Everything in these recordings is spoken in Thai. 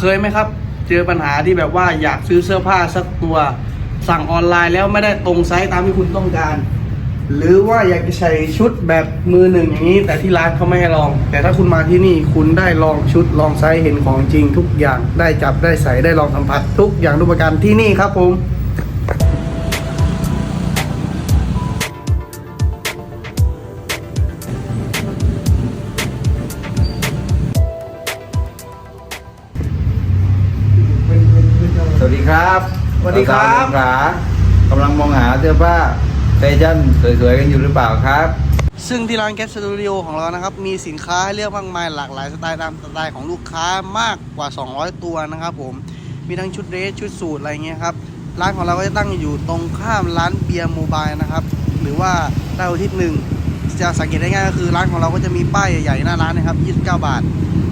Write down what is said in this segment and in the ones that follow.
เคยไหมครับ เจอปัญหาที่แบบว่าอยากซื้อเสื้อผ้าสักตัว สั่งออนไลน์แล้วไม่ได้ตรงไซส์ตามที่คุณต้องการ หรือว่าอยากจะใส่ชุดแบบมือหนึ่งอย่างนี้ แต่ที่ร้านเขาไม่ให้ลอง แต่ถ้าคุณมาที่นี่คุณได้ลองชุดลองไซส์เห็นของจริงทุกอย่างได้จับได้ใส่ได้ลองสัมผัสทุกอย่างทุกประการที่นี่ครับผม สวัสดีครับสวัสดีครับสาวๆสงขลากำลังมองหาเสื้อผ้าแฟชั่นสวยๆกันอยู่หรือเปล่าครับ ซึ่งที่ร้านแก๊สสตูดิโอของเรานะครับ มีสินค้าให้เลือกมากมายหลากหลายสไตล์ตามสไตล์ของลูกค้ามากกว่า 200 ตัวนะครับผม มีทั้งชุดเดรสชุดสูทอะไรเงี้ยครับ ร้านของเราก็จะตั้งอยู่ตรงข้ามร้านเบียร์โมบายนะครับ หรือว่าดาวอาทิตย์หนึ่งจะสังเกตได้ง่ายก็คือร้านของเราก็จะมีป้ายใหญ่ๆหน้าร้านนะครับ 29 บาท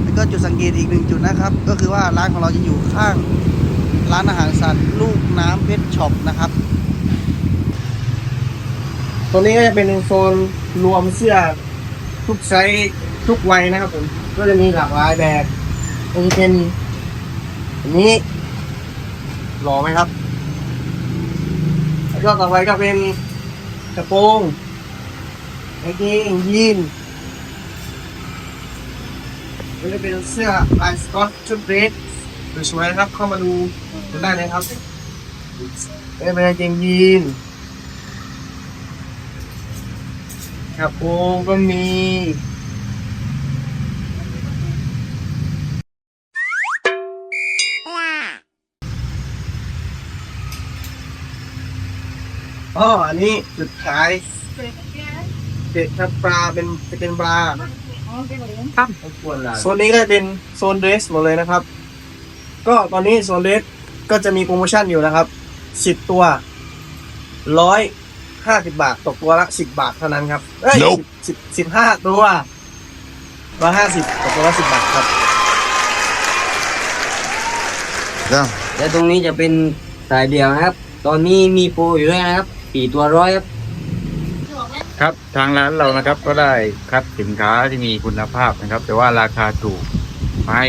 แล้วก็จุดสังเกตอีกหนึ่งจุดนะครับ ก็คือว่าร้านของเราจะอยู่ข้าง ร้านอาหารสัตว์ลูกน้ำเพชรช็อปนะครับตรงนี้ก็จะเป็นโซนรวมเสื้อทุกไซส์ทุกวัยนะครับผมก็จะมีหลากหลายแบบอันนี้เป็นอันนี้หล่อไหมครับแล้วก็ต่อไปก็เป็นกระโปรงกางเกงยีนก็จะเป็นเสื้อลายสกอตชุดเรส สวยๆนะครับ เข้ามาดูกันได้เลยครับก็จะเป็นกางเกงยีนกระโปรงก็มีอ๋ออันนี้จุดขายเด็ดครับปลาเป็นเป็นปลาครับควรล่ะโซนนี้ก็จะเป็นโซนเดรสหมดเลยนะครับ ก็ตอนนี้โซนเดรสก็จะมีโปรโมชั่นอยู่นะครับสิบตัวร้อยห้าสิบบาท ตกตัวละสิบบาทเท่านั้นครับเอ้ยสิบสิบห้าตัวร้อยห้าสิบตกตัวละสิบบาทครับและตรงนี้จะเป็นสายเดียวนะครับ ตอนนี้มีโปรอยู่ด้วยนะครับสี่ตัวร้อยครับครับทางร้านเรานะครับก็ได้คัดสินค้าที่มีคุณภาพนะครับ แต่ว่าราคาถูกมาให้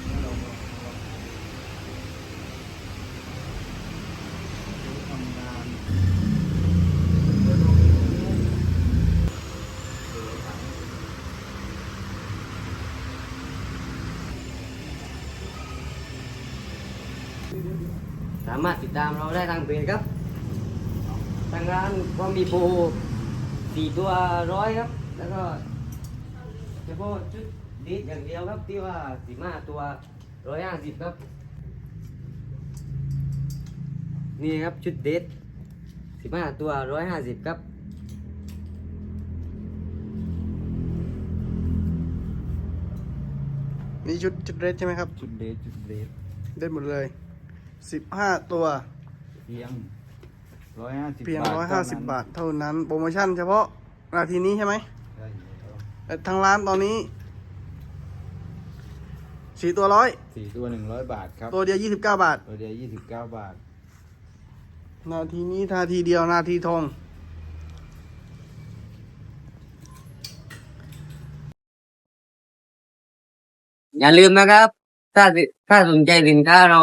มารถติดตามเราได้ทางเพจครับ ทางร้านก็มีโปรสี่ตัวร้อยครับ แล้วก็เฉพาะชุดดีดอย่างเดียวครับที่ว่าสิบห้าตัวร้อยห้าสิบครับ นี่ครับชุดเดทสิบห้าตัวร้อยห้าสิบครับนี่ชุดชุดเดรสใช่ไหมครับ ชุดเดทชุดเดทได้หมดเลย สิบห้าตัวเพียงร้อยห้าสิบเพียงบาทร้อยห้าสิบบาทเท่านั้น โปรโมชั่นเฉพาะนาทีนี้ใช่ไหมใช่แล้วแต่ทางร้านตอนนี้สี่ตัวร้อยสี่ตัวหนึ่งร้อยบาทครับ ตัวเดียวยี่สิบเก้าบาท ตัวเดียวยี่สิบเก้าบาท นาทีนี้นาทีเดียวนาทีทองอย่าลืมนะครับ ถ้าถ้าสนใจสินค้าเรา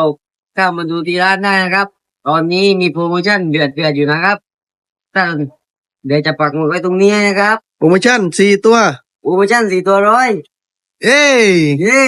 เข้ามาดูที่ร้านได้นะครับ ตอนนี้มีโปรโมชั่นเดือดเดือดอยู่นะครับถ้าเดี๋ยวจะปักหมุดไว้ตรงนี้นะครับ โปรโมชั่นสี่ตัว โปรโมชั่นสี่ตัวร้อย เอ้ย เย้